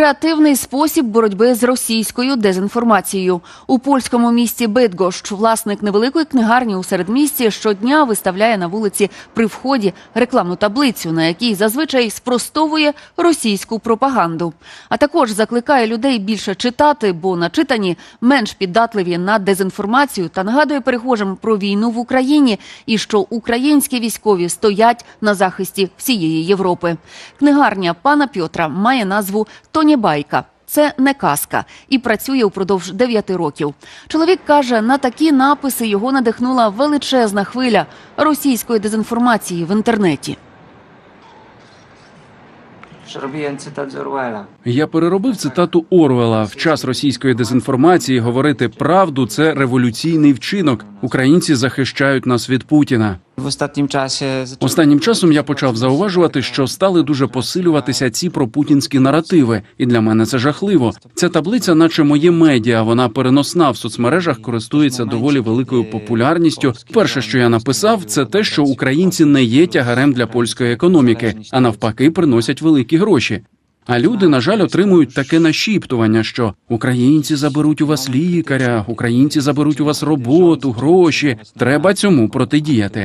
Креативний спосіб боротьби з російською дезінформацією у польському місті Бидгощ власник невеликої книгарні у середмісті щодня виставляє на вулиці при вході рекламну таблицю, на якій зазвичай спростовує російську пропаганду. А також закликає людей більше читати, бо начитані менш піддатливі на дезінформацію та нагадує перехожим про війну в Україні і що українські військові стоять на захисті всієї Європи. Книгарня пана Пьотра має назву Тоні Байка. Це не казка і працює упродовж 9 років. Чоловік каже, на такі написи його надихнула величезна хвиля російської дезінформації в інтернеті. Я переробив цитату Орвела. В час російської дезінформації говорити правду це революційний вчинок. Українці захищають нас від Путіна. Ostatnim czasie zacząłem Останнім часом я почав зауважувати, що стали дуже посилюватися ці пропутінські наративи, і для мене це жахливо. Ця таблиця, наче моє медіа, вона переносна в соцмережах, користується доволі великою популярністю. Перше, що я написав, це те, що українці не є тягарем для польської економіки, а навпаки, приносять великі гроші. А люди, на жаль, отримують таке нашіптування, що українці заберуть у вас лікаря, українці заберуть у вас роботу, гроші. Треба цьому протидіяти.